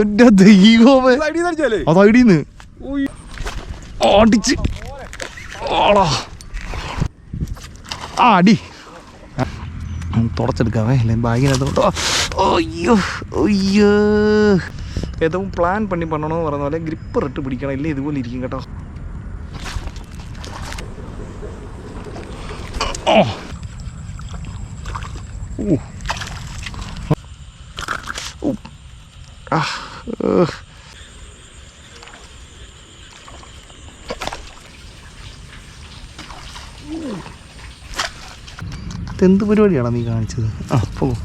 എന്റെ ദൈവമേ. അത് ഐഡിന്ന് ഓടിച്ച് ആ അടി. തുടച്ചെടുക്കാവേ അല്ലെങ്കിൽ ബാഗിനകത്ത് അയ്യോ അയ്യോ. ഏതവും പ്ലാൻ പണി പണണമെന്ന് പറയുന്ന പോലെ ഗ്രിപ്പ് റിട്ട് പിടിക്കണം. ഇല്ലേ ഇതുപോലെ ഇരിക്കും കേട്ടോ. ഓ. Ugh. എന്ത് പരിപാടിയാണ് നീ കാണിച്ചത്? ആ പോകും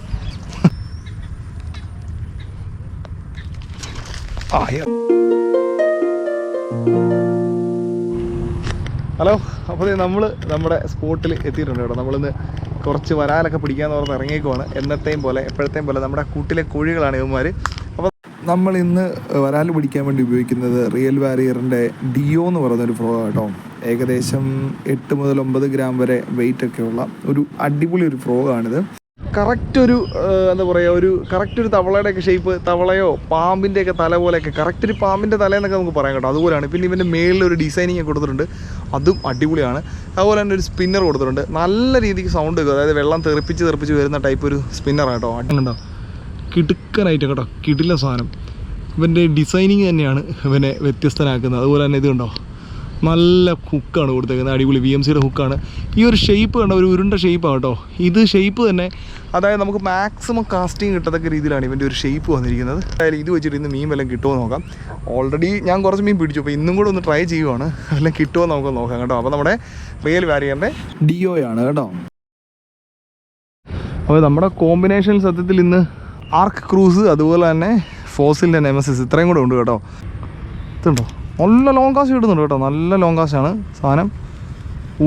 ഹലോ അപ്പോൾ നമ്മൾ നമ്മുടെ സ്പോട്ടിൽ എത്തിയിട്ടുണ്ട് കേട്ടോ. നമ്മളിന്ന് കുറച്ച് വരാലൊക്കെ പിടിക്കാന്ന് പറഞ്ഞ് ഇറങ്ങിയേക്കുവാണ്. എന്നത്തെയും പോലെ എപ്പോഴത്തെയും പോലെ നമ്മുടെ കൂട്ടിലെ കോഴികളാണ് ഇവന്മാർ നമ്മൾ ഇന്ന് വരാൽ പിടിക്കാൻ വേണ്ടി ഉപയോഗിക്കുന്നത് റിയൽ വാരിയറിന്റെ ഡിയോ എന്ന് പറയുന്ന ഒരു ഫ്രോ കേട്ടോ ഏകദേശം എട്ട് മുതൽ ഒമ്പത് ഗ്രാം വരെ വെയിറ്റ് ഒക്കെ ഉള്ള ഒരു അടിപൊളി ഒരു ഫ്രോഗാണിത് കറക്റ്റ് ഒരു എന്താ പറയുക ഒരു കറക്റ്റ് ഒരു തവളയുടെ ഒക്കെ ഷേപ്പ് തവളയോ പാമ്പിന്റെ ഒക്കെ തല പോലെയൊക്കെ കറക്റ്റ് ഒരു പാമ്പിന്റെ തല എന്നൊക്കെ നമുക്ക് പറയാൻ കേട്ടോ. അതുപോലെയാണ് പിന്നെ ഇവന്റെ മേളിൽ ഒരു ഡിസൈനിങ് കൊടുത്തിട്ടുണ്ട്. അതും അടിപൊളിയാണ്. അതുപോലെ തന്നെ ഒരു സ്പിന്നർ കൊടുത്തിട്ടുണ്ട്. നല്ല രീതിക്ക് സൗണ്ട് അതായത് വെള്ളം തെറിപ്പിച്ച് തെറിപ്പിച്ച് വരുന്ന ടൈപ്പ് ഒരു സ്പിന്നറാണ് കേട്ടോ അടിയുണ്ടോ കിടുക്കനായിട്ട് കേട്ടോ. കിടില സാധനം. ഇവന്റെ ഡിസൈനിങ് തന്നെയാണ് ഇവനെ വ്യത്യസ്തനാക്കുന്നത്. അതുപോലെ തന്നെ ഇതുണ്ടോ നല്ല ഹുക്കാണ് കൊടുത്തേക്കുന്നത്. അടിപൊളി വി എം സിയുടെ ഹുക്കാണ് ഈ ഒരു ഷേപ്പ് കണ്ടോ? ഒരു ഉരുണ്ട ഷേപ്പാണ് കേട്ടോ. ഇത് ഷേപ്പ് തന്നെ അതായത് നമുക്ക് മാക്സിമം കാസ്റ്റിംഗ് കിട്ടത്തക്ക രീതിയിലാണ് ഇവന്റെ ഒരു ഷേപ്പ് വന്നിരിക്കുന്നത്. അതായത് ഇത് വെച്ചിട്ട് ഇന്ന് മീൻ വല്ലതും കിട്ടുമോ നോക്കാം. ഓൾറെഡി ഞാൻ കുറച്ച് മീൻ പിടിച്ചു. അപ്പോൾ ഇന്നും കൂടെ ഒന്ന് ട്രൈ ചെയ്യുവാണ്. വല്ലതും കിട്ടുമോ നമുക്ക് നോക്കാം കേട്ടോ. അപ്പോൾ നമ്മുടെ റിയൽ വാരിയറിന്റെ ആണ് കേട്ടോ. അപ്പോൾ നമ്മുടെ കോമ്പിനേഷൻ സത്യത്തിൽ ഇന്ന് ആർക്ക് ക്രൂസ് അതുപോലെ തന്നെ ഫോസിലിന്റെ നെമസിസ് ഇത്രയും കൂടെ ഉണ്ട് കേട്ടോ. ഇതുണ്ടോ? നല്ല ലോങ് കാശ് കിട്ടുന്നുണ്ട് കേട്ടോ. നല്ല ലോങ് കാശാണ് സാധനം.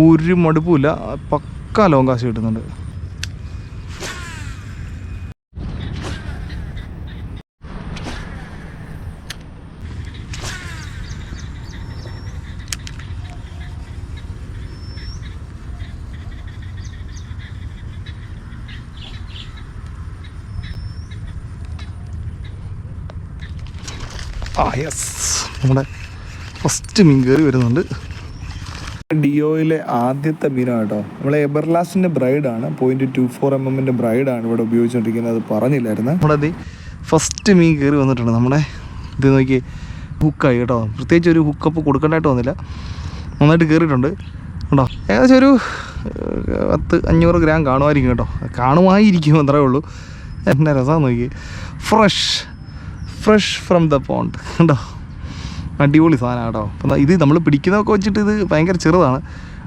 ഒരു മടുപ്പുമില്ല പക്ക ലോങ് കാശ് കിട്ടുന്നുണ്ട്. യെസ് നമ്മുടെ ഫസ്റ്റ് മീൻ കയറി വരുന്നുണ്ട്. ഡിയോയിലെ ആദ്യത്തെ മീനാണ് കേട്ടോ. നമ്മളെ എബർലാസ്റ്റിന്റെ ബ്രൈഡാണ് പോയിന്റ് ടു ഫോർ എം എമ്മിന്റെ ബ്രൈഡാണ് ഇവിടെ ഉപയോഗിച്ചുകൊണ്ടിരിക്കുന്നത്. അത് പറഞ്ഞില്ലായിരുന്നു. നമ്മുടെ അത് ഫസ്റ്റ് മീൻ കയറി വന്നിട്ടുണ്ട്. നമ്മുടെ ഇത് നോക്കി ഹുക്കായി കേട്ടോ. പ്രത്യേകിച്ച് ഒരു ഹുക്കപ്പ് കൊടുക്കേണ്ടതായിട്ട് വന്നില്ല. നന്നായിട്ട് കയറിയിട്ടുണ്ട്. കേട്ടോ ഏകദേശം ഒരു പത്ത് അഞ്ഞൂറ് ഗ്രാം കാണുമായിരിക്കും കേട്ടോ. കാണുമായിരിക്കും അത്രേ ഉള്ളൂ. എന്നെ രസമാണ് നോക്കി fresh fresh from the pond കണ്ടോ? അടിപൊളി സാധനം കേട്ടോ. അപ്പം ഇത് നമ്മൾ പിടിക്കുന്നതൊക്കെ വെച്ചിട്ട് ഇത് ഭയങ്കര ചെറുതാണ്.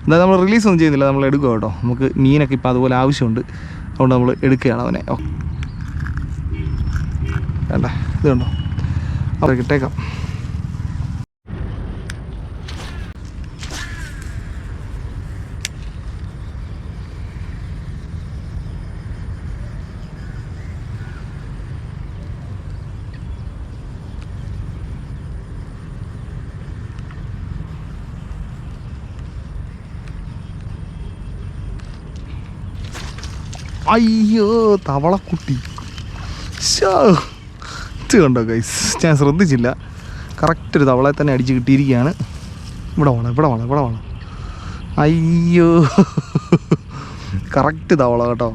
എന്തായാലും നമ്മൾ റിലീസ് ഒന്നും ചെയ്യുന്നില്ല. നമ്മൾ എടുക്കുക കേട്ടോ. നമുക്ക് മീനൊക്കെ ഇപ്പോൾ അതുപോലെ ആവശ്യമുണ്ട്. അതുകൊണ്ട് നമ്മൾ എടുക്കുകയാണ് അവനെ. വേണ്ട ഇത് കണ്ടോ? കിട്ടേക്കാം. അയ്യോ തവളക്കുട്ടി. ഇത് കണ്ടോ ഗൈസ് ഞാൻ ശ്രദ്ധിച്ചില്ല. കറക്റ്റ് ഒരു തവളയെ തന്നെ അടിച്ച് കിട്ടിയിരിക്കുകയാണ്. ഇവിടെ വേണം ഇവിടെ വേണം ഇവിടെ വേണം അയ്യോ. കറക്റ്റ് തവള കേട്ടോ.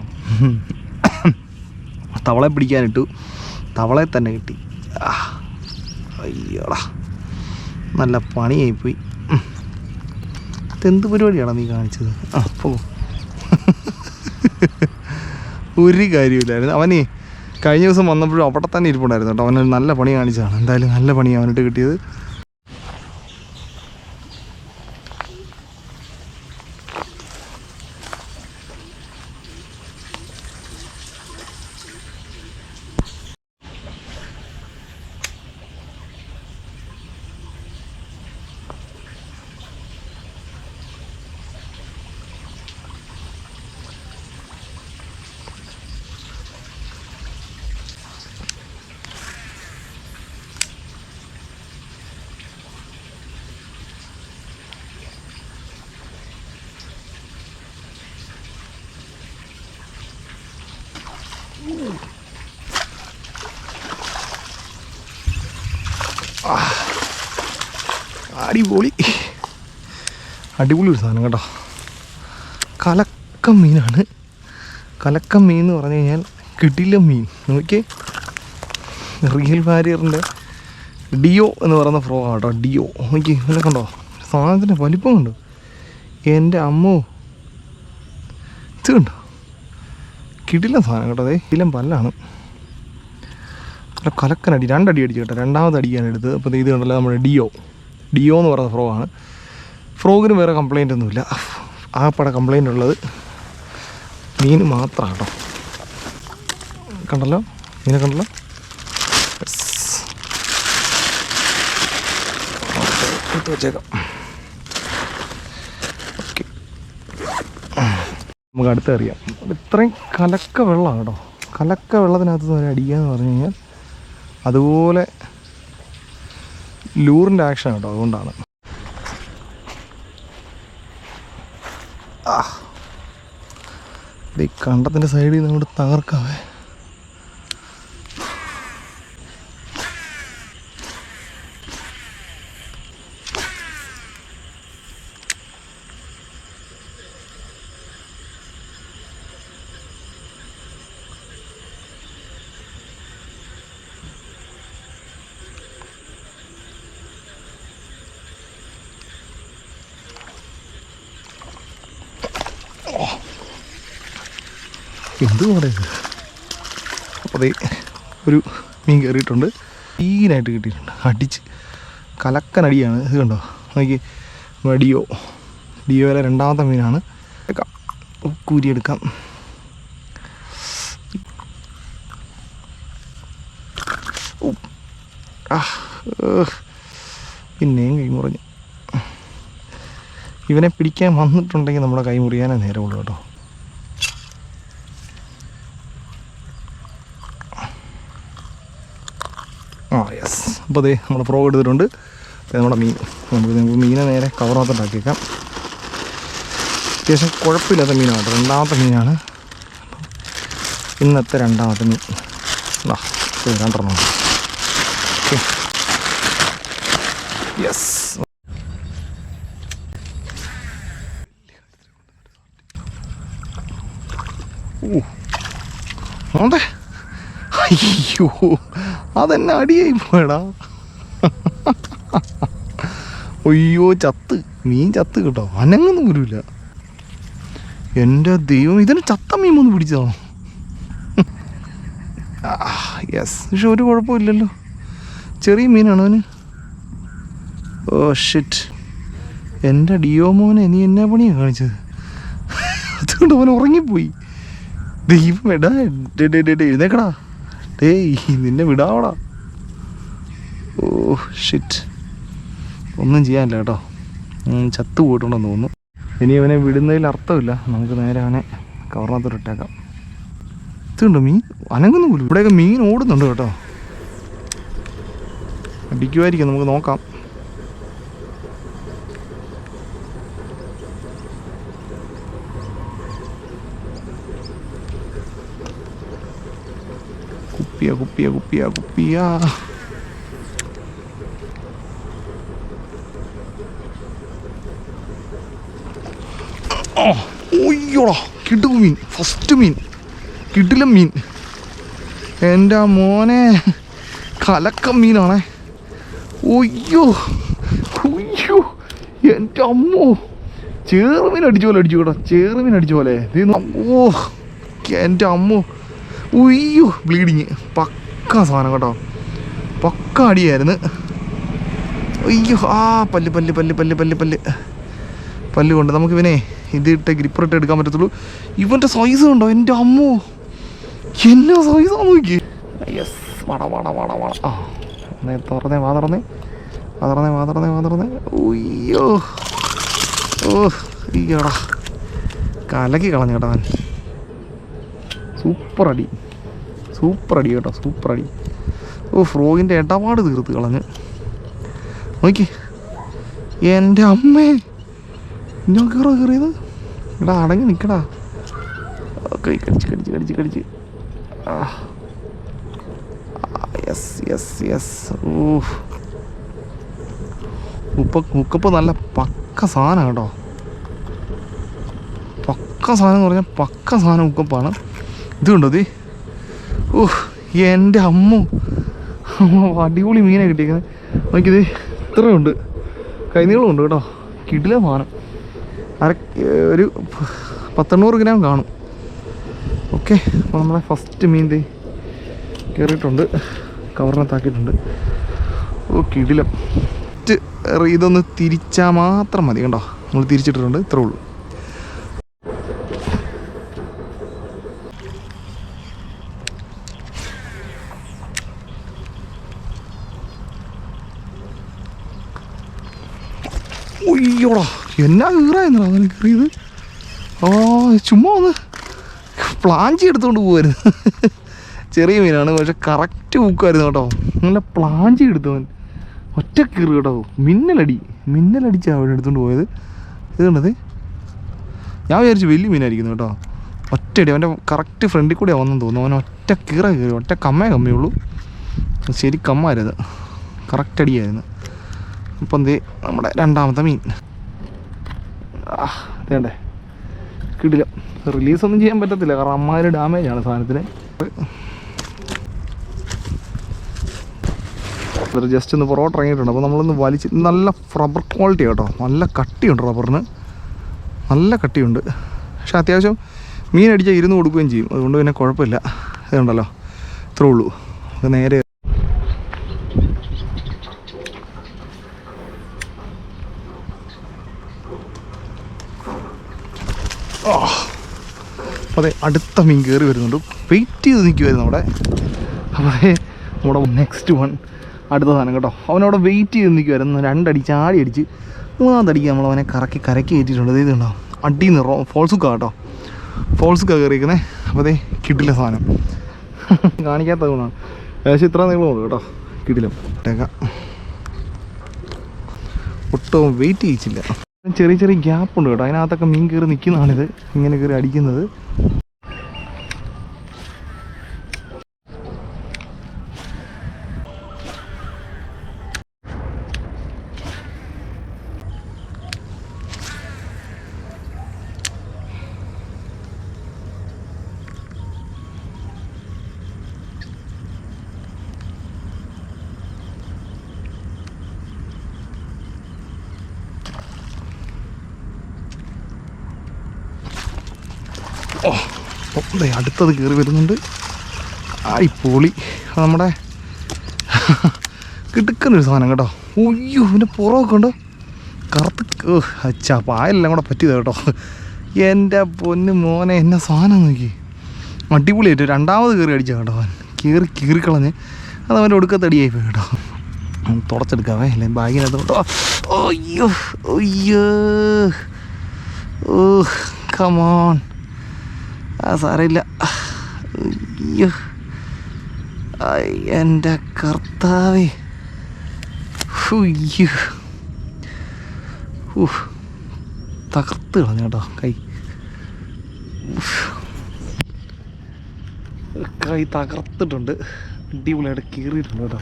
തവളെ പിടിക്കാനിട്ടു. തവളയെ തന്നെ കിട്ടി. അയ്യോടാ. നല്ല പണിയായിപ്പോയി. ഇതെന്ത് പരിപാടിയാണോ നീ കാണിച്ചത്? പോകും ഒരു കാര്യമില്ലായിരുന്നു അവനെ കഴിഞ്ഞ ദിവസം വന്നപ്പോഴും അവിടെ തന്നെ ഇരിപ്പുണ്ടായിരുന്നു കേട്ടോ. അവനൊരു നല്ല പണി കാണിച്ചതാണ്. എന്തായാലും നല്ല പണി അവനിട്ട് കിട്ടിയത്. അടിപൊളി. അടിപൊളി ഒരു സാധനം കേട്ടോ. കലക്കം മീനാണ്. കലക്കം മീൻ എന്ന് പറഞ്ഞു കഴിഞ്ഞാൽ കിടില മീൻ. നോക്കിയേ. റിയൽ വാരിയറിന്റെ ഡിയോ എന്ന് പറയുന്ന ഫ്രോ കേട്ടോ ഡിയോ. നോക്കി ഇതൊക്കെ കണ്ടോ? സാധനത്തിന്റെ വലിപ്പം കണ്ടോ? എന്റെ അമ്മോ. ഇത് കണ്ടോ? കിടില സാധനം കേട്ടോ അതെ കിലം പല്ലാണ്. കലക്കനടി രണ്ടടി അടിച്ചു കേട്ടോ. രണ്ടാമത് അടിക്കാൻ എടുത്തത്. അപ്പോൾ ഇത് കണ്ടല്ലോ നമ്മുടെ ഡിയോ. ഡിയോ എന്ന് പറയുന്ന ഫ്രോഗാണ്. ഫ്രോഗിന് വേറെ കംപ്ലൈന്റ് ഒന്നുമില്ല. ആ പട കംപ്ലൈന്റ് ഉള്ളത് മീൻ മാത്രമാണ് കേട്ടോ കണ്ടല്ലോ? മീനെ കണ്ടല്ലോ? എടുത്ത് വെച്ചേക്കാം. ഓക്കെ നമുക്ക് അറിയാം ഇത്രയും കലക്ക വെള്ളമാണ് കേട്ടോ. കലക്ക വെള്ളത്തിനകത്ത് നിന്ന് അടിക്കുക എന്ന് പറഞ്ഞു കഴിഞ്ഞാൽ അതുപോലെ ലൂറിന്റെ ആക്ഷൻ കേട്ടോ അതുകൊണ്ടാണ്. കണ്ടത്തിന്റെ സൈഡിൽ നിന്ന് ഇവിടെ തകർക്കാവേ. എന്തുകൂടെ ഇത്? അപ്പോൾ അതേ ഒരു മീൻ കയറിയിട്ടുണ്ട്. ക്ലീനായിട്ട് കിട്ടിയിട്ടുണ്ട്. അടിച്ച് കലക്കനടിയാണ് ഇത് കണ്ടോ? നോക്കി മടിയോ? ഡിയോ ഡിയോയിലെ രണ്ടാമത്തെ മീനാണ്. എടുക്കാം കൂരി എടുക്കാം ഉ. ആ, ഏഹ്. പിന്നെയും കൈ മുറിഞ്ഞു ഇവനെ പിടിക്കാൻ വന്നിട്ടുണ്ടെങ്കിൽ നമ്മുടെ കൈ മുറിയാനേ നേരമുള്ളൂ കേട്ടോ ആ യെസ് അപ്പോൾ അതേ നമ്മുടെ ഫ്രോഗ് എടുത്തിട്ടുണ്ട്. നമ്മുടെ മീൻ. നമുക്ക് നമുക്ക് മീനെ നേരെ കവറിനകത്തോട്ടാക്കിയേക്കാം അത്യാവശ്യം കുഴപ്പമില്ലാത്ത മീനാണ് രണ്ടാമത്തെ മീനാണ്. ഇന്നത്തെ രണ്ടാമത്തെ മീൻ. ആ രണ്ടെണ്ണം യെസ് ഓണ്ടേ അയ്യോ. അതെന്നെ അടിയായി പോയടാ. അയ്യോ ചത്ത്. മീൻ ചത്ത് കേട്ടോ. അനങ്ങൊന്നും വരില്ല എന്റെ ദൈവം ഇതിന് ചത്ത മീൻ ഒന്ന് പിടിച്ചതാണോ യെസ് പക്ഷെ ഒരു കുഴപ്പമില്ലല്ലോ. ചെറിയ മീനാണ് അവന്. ഓ ഷിറ്റ് എന്റെ ഡിയോ മോനെ നീ എന്നാ പണിയാണ് കാണിച്ചത്? അതുകൊണ്ട് അവൻ ഉറങ്ങിപ്പോയി. ദൈവം എടാ എഴുന്നേക്കടാ. ഡേയ് നിന്നെ വിടാവടാ. ഓ ഷിറ്റ് ഒന്നും ചെയ്യാനില്ല കേട്ടോ. ചത്തു പോയിട്ടുണ്ടെന്ന് തോന്നുന്നു. ഇനി അവനെ വിടുന്നതിൽ അർത്ഥമില്ല. നമുക്ക് നേരെ അവനെ കവറിനകത്തോട്ട് ഇട്ടേക്കാം. ഇതുണ്ടോ മീൻ? അനങ്ങുന്നു പോലും. ഇവിടെയൊക്കെ മീൻ ഓടുന്നുണ്ട് കേട്ടോ. അടിക്കുമായിരിക്കും. നമുക്ക് നോക്കാം. കുപ്പിയ കുപ്പിയ കുപ്പിയ കുപ്പിയ. ഒയ്യോടാ കിടും മീൻ ഫസ്റ്റ് മീൻ കിടിലം മീൻ. എന്റെ മോനെ കലക്കം മീനാണേ. ഒയ്യോ ഒയ്യോ എന്റെ അമ്മോ. ചേറുമീൻ അടിച്ച പോലെ അടിച്ചു കേട്ടോ ചേറുമീൻ അടിച്ച ഓ എന്റെ അമ്മോ. ഉയ്യോ ബ്ലീഡിങ് പക്ക സാധനം കേട്ടോ. പക്ക അടിയായിരുന്നു. അയ്യോ ആ പല്ല് പല്ല് പല്ല് പല്ല് പല്ല് പല്ല്. പല്ല് കൊണ്ട് നമുക്ക് ഇവനെ ഇതിട്ട് ഗ്രിപ്പറിട്ട് എടുക്കാൻ പറ്റത്തുള്ളൂ. ഇവന്റെ സൈസ് ഉണ്ടോ എന്റെ അമ്മോ. എന്നാ സൈസാ നോക്കി യെസ് വട വട വട വട. ആ തുറന്നേ വാ തുറന്നേ. വാ തുറന്നേ വാ തുറന്നേ വാ തുറന്നേ. ഉയ്യോ. ഓ ഈടാ കലക്കി കളഞ്ഞു കേട്ടോ സൂപ്പർ അടി. സൂപ്പർ അടി കേട്ടോ സൂപ്പർ അടി. ഓ ഫ്രോഗിന്റെ ഇടപാട് തീർത്ത് കളഞ്ഞ്. നോക്കി. എന്റെ അമ്മേ. ഞാൻ കയറോ കയറിയത് എടാ അടങ്ങി നിൽക്കടാ ഓക്കെ കടിച്ച് കടിച്ച് കടിച്ച് കടിച്ച്. ആ. യെസ് യെസ് യെസ് ഓ ഉപ്പ ഉക്കപ്പ് നല്ല പക്ക സാധനം കേട്ടോ. പക്ക സാധനം എന്ന് പറഞ്ഞാൽ പക്ക സാധനം ഉക്കപ്പാണ് ഇത് കണ്ടോ ഇത് ഓഹ് എന്റെ അമ്മ. അടിപൊളി മീനാണ് കിട്ടിയേക്കുന്നത്. നോക്കിയത് ഇത്രയുണ്ട്. കൈനീളമുണ്ട് കേട്ടോ. കിടില മാനം. അര ഒരു പത്തെണ്ണൂറ് ഗ്രാം കാണും. ഓക്കെ അപ്പോൾ നമ്മളെ ഫസ്റ്റ് മീൻ ദേ കയറിയിട്ടുണ്ട് കവറിനകത്താക്കിയിട്ടുണ്ട് ഓ കിടിലം. ഇതൊന്ന് തിരിച്ചാൽ മാത്രം മതി കണ്ടോ നമ്മൾ തിരിച്ചിട്ടിട്ടുണ്ട് ഇത്രേ ഉള്ളൂ ഒയ്യോടാ എന്നാ കീറായിരുന്നു അതിന് കീറിയത്. ഓ ചുമ്മാ ഒന്ന് പ്ലാഞ്ചി എടുത്തുകൊണ്ട് പോകുമായിരുന്നു ചെറിയ മീനാണ് പക്ഷെ കറക്റ്റ് ബുക്കായിരുന്നു കേട്ടോ. നല്ല പ്ലാഞ്ചി എടുത്തവൻ. ഒറ്റ കീറ് കേട്ടോ. മിന്നലടി. മിന്നലടിച്ചാണ് അവൻ എടുത്തുകൊണ്ട് പോയത്. ഇത് കണ്ടത്? ഞാൻ വിചാരിച്ചു വലിയ മീനായിരിക്കുന്നു കേട്ടോ. ഒറ്റയടി. അവന്റെ കറക്റ്റ് ഫ്രണ്ടിൽ കൂടെ വന്നെന്ന് തോന്നുന്നു. അവൻ ഒറ്റ കീറ കീറി ഒറ്റ കമ്മേ കമ്മിയുള്ളൂ ശരി കമ്മായിരുന്നു. കറക്റ്റ് അടിയായിരുന്നു. അപ്പം എന്തേ നമ്മുടെ രണ്ടാമത്തെ മീൻ. ആ വേണ്ടേ കിടില്ല റിലീസൊന്നും ചെയ്യാൻ പറ്റത്തില്ല. കാരണം അമ്മാതിരി ഡാമേജ് ആണ് സാധനത്തിന്. ജസ്റ്റ് ഒന്ന് പുറകോട്ട് ഇറങ്ങിയിട്ടുണ്ട്. അപ്പോൾ നമ്മളൊന്ന് വലിച്ച് നല്ല റബ്ബർ ക്വാളിറ്റി കേട്ടോ നല്ല കട്ടിയുണ്ട് റബ്ബറിന് നല്ല കട്ടിയുണ്ട്. പക്ഷെ അത്യാവശ്യം മീൻ അടിച്ചാൽ ഇരുന്ന് കൊടുക്കുകയും ചെയ്യും. അതുകൊണ്ട് പിന്നെ കുഴപ്പമില്ല. ഇതുണ്ടല്ലോ. ഇത്രേ ഉള്ളൂ. നേരെ അതെ അടുത്ത മീൻ കയറി വരുന്നുണ്ട്. വെയിറ്റ് ചെയ്ത് നിൽക്കുമായിരുന്നു അവിടെ. അതെ നമ്മുടെ നെക്സ്റ്റ് വൺ അടുത്ത സാധനം കേട്ടോ. അവനവിടെ വെയിറ്റ് ചെയ്ത് നിൽക്കുമായിരുന്നു രണ്ടടി ചാടി അടിച്ച് മൂന്നാമതടിക്ക് നമ്മൾ അവനെ കറക്കി കരക്കി കയറ്റിയിട്ടുണ്ട്. ഇത് കണ്ടോ? അടി നിറോ ഫോൾസുക്ക കേട്ടോ. ഫോൾസുക്ക കയറിയിരിക്കുന്നത് അപ്പോൾ അതേ കിട്ടില്ല സാധനം. കാണിക്കാത്ത ഗുണമാണ്. ഏകദേശം ഇത്ര നീളമുള്ളൂ കേട്ടോ കിട്ടില്ല ഒട്ടും വെയിറ്റ് ചെയ്യിച്ചില്ല. ചെറിയ ചെറിയ ഗ്യാപ്പ് ഉണ്ട് കേട്ടോ. അതിനകത്തൊക്കെ മീൻ കയറി നിൽക്കുന്നതാണിത്. ഇങ്ങനെ കയറി അടിക്കുന്നത്. ഓ അടുത്തത് കയറി വരുന്നുണ്ട്. ആയി പൊളി. നമ്മുടെ കിടുക്കുന്നൊരു സാധനം കേട്ടോ. ഉയ്യോ പിന്നെ പുറമൊക്കെ ഉണ്ടോ? കറുത്ത് അച്ഛാ പായലെല്ലാം കൂടെ പറ്റിയത് കേട്ടോ. എന്റെ പൊന്ന് മോനെ എന്നെ സാധനം നോക്കി. അടിപൊളിയായിട്ട് രണ്ടാമത് കയറി അടിച്ചാൽ കേട്ടോ അവൻ. കീറി കീറിക്കളഞ്ഞ് അത് അവന്റെ ഒടുക്കത്തടിയായി പോയി കേട്ടോ. തുടച്ചെടുക്കാവേ അല്ലേ? ബാഗിനകത്ത് കേട്ടോ അയ്യോ അയ്യോ. ഓ കമോൺ ആ സാരമില്ല. എന്റെ കർത്താവേ. തകർത്ത് കളഞ്ഞു കേട്ടോ കൈ. കൈ തകർത്തിട്ടുണ്ട്. അടിപൊളിയായിട്ട് കീറിയിട്ടുണ്ട് കേട്ടോ.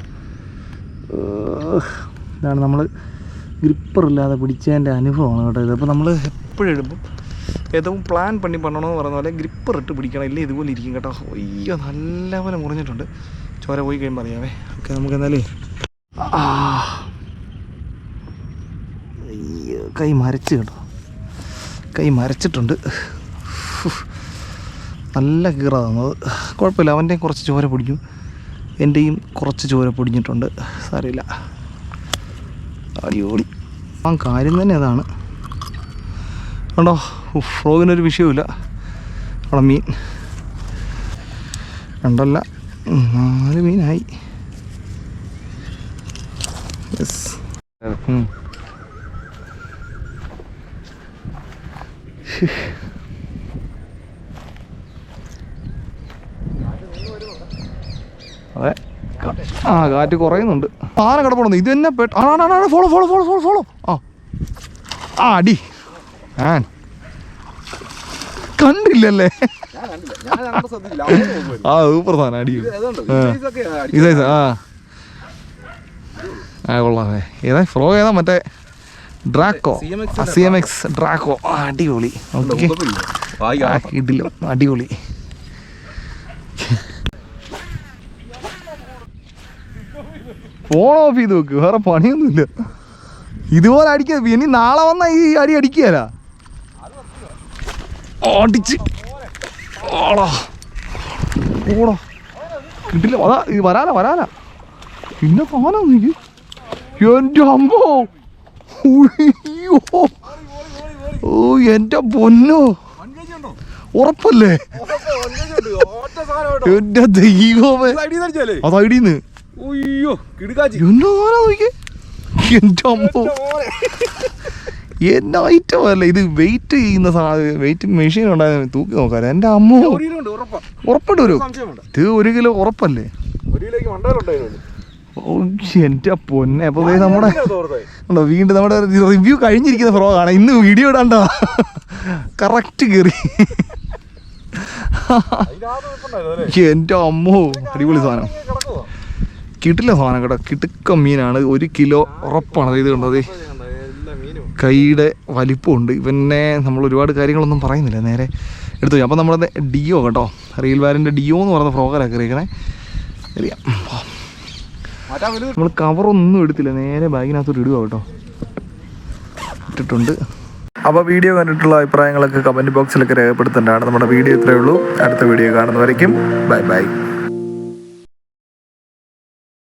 ഇതാണ് നമ്മൾ ഗ്രിപ്പറില്ലാതെ പിടിച്ചതിന്റെ അനുഭവമാണ് കേട്ടോ ഇത്. അപ്പോൾ നമ്മൾ എപ്പോഴും ഏതും പ്ലാൻ പണി പണണമെന്ന് പറഞ്ഞ പോലെ ഗ്രിപ്പർ ഇട്ട് പിടിക്കണം. ഇല്ലേ? ഇതുപോലെ ഇരിക്കും കേട്ടോ. അയ്യോ നല്ലപോലെ മുറിഞ്ഞിട്ടുണ്ട്. ചോര പോയി കഴിയുമ്പോൾ അറിയാമേ ഓക്കെ നമുക്ക് എന്നാലേ. അയ്യോ കൈ മരച്ച് കേട്ടോ. കൈ മരച്ചിട്ടുണ്ട്. നല്ല കീറ തന്നത് കുഴപ്പമില്ല അവന്റെയും കുറച്ച് ചോര പൊടിഞ്ഞു. എന്റെയും കുറച്ച് ചോര പൊടിഞ്ഞിട്ടുണ്ട്. സാരമില്ല. അടിപൊളി. ആ കാര്യം തന്നെ അതാണ്. കണ്ടോ? ഫ്രോഗിനൊരു വിഷയമില്ല അവിടെ മീൻ. രണ്ടല്ല. നാല് മീനായി. അതെ. ആ കാറ്റ് കുറയുന്നുണ്ട്. ആന കിടപ്പുണ്ട്. ഇത് തന്നെ follow follow follow follow follow ആ. ആ അടി. ആൻ കണ്ടില്ലല്ലേ? ആ സൂപ്പർ അടിയും ഇത് ആ. ആ. കൊള്ളാമേ ഏതാ ഫ്രോ ഏതാ മറ്റേ? Draco C M X Draco അടിപൊളി. ഓക്കെ. ഇടിലും അടിപൊളി. ഫോൺ ഓഫ് ചെയ്ത് വെക്ക് വേറെ പണിയൊന്നുമില്ല. ഇതുപോലെ അടിക്കാ ഇനി നാളെ വന്നാൽ ഈ അടി അടിക്കുകയല്ല അടിച്ച് ഓടാ. ഓടാ. കിട്ടില്ല. അതാ ഇത് വരാല വരാല. പിന്നെ സാധനം നീ എന്റെ അമ്മോ. ഉയ്യോ. ഓ എന്റെ പൊന്നോ. ഉറപ്പല്ലേ? എന്റെ ദൈവമേ. അത് അടിന്ന് ഉയ്യോ കിടുക്കാച്ചി എന്നാ നോക്കിയേ? എന്റെ അമ്മോ. എന്നാ ഐറ്റം അല്ല? ഇത് വെയിറ്റ് ചെയ്യുന്ന വെയിറ്റ് മെഷീൻ ഉണ്ടായിരുന്നു. തൂക്കി നോക്കാൻ എന്റെ ഉറപ്പുണ്ട് ഒരു. ഇത് ഒരു കിലോ ഉറപ്പല്ലേ? എന്റെ എന്റെ പൊന്നെ. അപ്പോൾ ദേ നമ്മുടെ ഉണ്ടോ വീണ്ടും നമ്മുടെ റിവ്യൂ കഴിഞ്ഞിരിക്കുന്ന ഫ്രോ ആണ്. ഇന്ന് വീഡിയോ ഇടാണ്ട. കറക്റ്റ് കയറി എന്റെ അമ്മോ. അടിപൊളി സാധനം. കിട്ടില്ല സാധനം കേട്ടോ. കിടുക്ക മീനാണ്. ഒരു കിലോ ഉറപ്പാണ്. ഇത് കണ്ടത് കൈയുടെ വലിപ്പമുണ്ട്. ഇവനെ നമ്മൾ ഒരുപാട് കാര്യങ്ങളൊന്നും പറയുന്നില്ല. നേരെ എടുത്തു അപ്പോൾ നമ്മളത് ഡിയോ കേട്ടോ. റീൽ വാരിന്റെ ഡിയോ എന്ന് പറയുന്ന ഫ്രോഗറാണ് കയറിയേക്കണേ? അറിയാം നമ്മൾ കവറൊന്നും എടുത്തില്ല. നേരെ ബാഗിനകത്തോട്ട് ഇടുക കേട്ടോ. ഇട്ടിട്ടുണ്ട്. അപ്പോൾ വീഡിയോ കണ്ടിട്ടുള്ള അഭിപ്രായങ്ങളൊക്കെ കമന്റ് ബോക്സിലൊക്കെ രേഖപ്പെടുത്തേണ്ടതാണ്. നമ്മുടെ വീഡിയോ ഇത്രയേ ഉള്ളൂ. അടുത്ത വീഡിയോ കാണുന്നവരേക്കും. Bye bye.